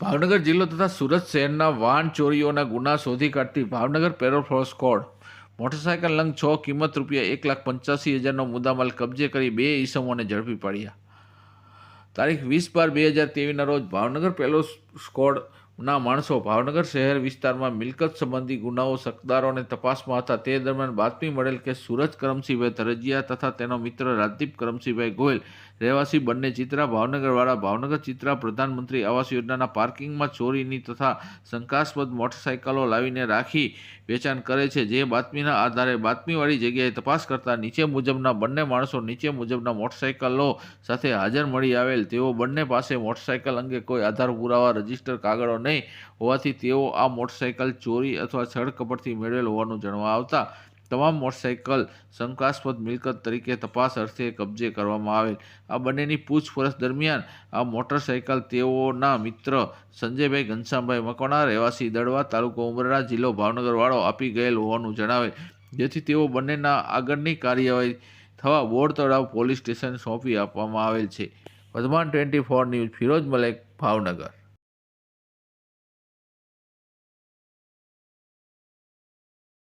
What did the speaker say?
ભાવનગર જિલ્લો તથા સુરત શહેરના વાહન ચોરીઓના ગુના શોધી કાઢતી Bhavnagar parole furlough squad motorcycle lung છ કિંમત રૂપિયા એક લાખ પંચ્યાસી હજારનો મુદ્દામાલ કબજે કરી બે ઈસમોને ઝડપી પાડ્યા. તારીખ વીસ બાર બે હજાર તેવીસના રોજ ભાવનગર પેલો સ્કોડના માણસો ભાવનગર શહેર વિસ્તારમાં મિલકત સંબંધી ગુનાઓ સત્તારોને તપાસમાં હતા. તે દરમિયાન બાતમી મળેલ કે સુરજ કરમસિંહભાઈ ધરજીયા તથા તેનો મિત્ર રાજદીપ કરમસિંહભાઈ ગોયલ, રહેવાસી બંને ચિત્રા, ભાવનગરવાળા ભાવનગર ચિત્રા, પ્રધાનમંત્રી આવાસ યોજનાના પાર્કિંગમાં ચોરીની તથા શંકાસ્પદ મોટરસાયકલો લાવીને રાખી વેચાણ કરે છે. જે બાતમીના આધારે બાતમીવાળી જગ્યાએ તપાસ કરતા નીચે મુજબના બંને માણસો નીચે મુજબના મોટરસાયકલો સાથે હાજર મળી આવેલ. તેઓ બંને પાસે મોટરસાયકલ અંગે કોઈ આધાર પુરાવા, રજિસ્ટર કાગળો નહીં હોવાથી તેઓ આ મોટરસાયકલ ચોરી અથવા છળકપટથી મેળવેલ હોવાનું જણવા આવતા તમામ મોટરસાયકલ શંકાસ્પદ મિલકત તરીકે તપાસ અર્થે કબજે કરવામાં આવેલ. આ બંનેની પૂછપરછ દરમિયાન આ મોટરસાયકલ તેઓના મિત્ર સંજયભાઈ ઘનશ્યામભાઈ મકવાણા, રહેવાસી દડવા, તાલુકો ઉમરડા, જિલ્લો ભાવનગરવાળો આપી ગયેલ હોવાનું જણાવેલ, જેથી તેઓ બંનેના આગળની કાર્યવાહી થવા બોર તળાવ પોલીસ સ્ટેશન સોંપી આપવામાં આવેલ છે. Vardhman twenty four news, Firoj Malek, Bhavnagar.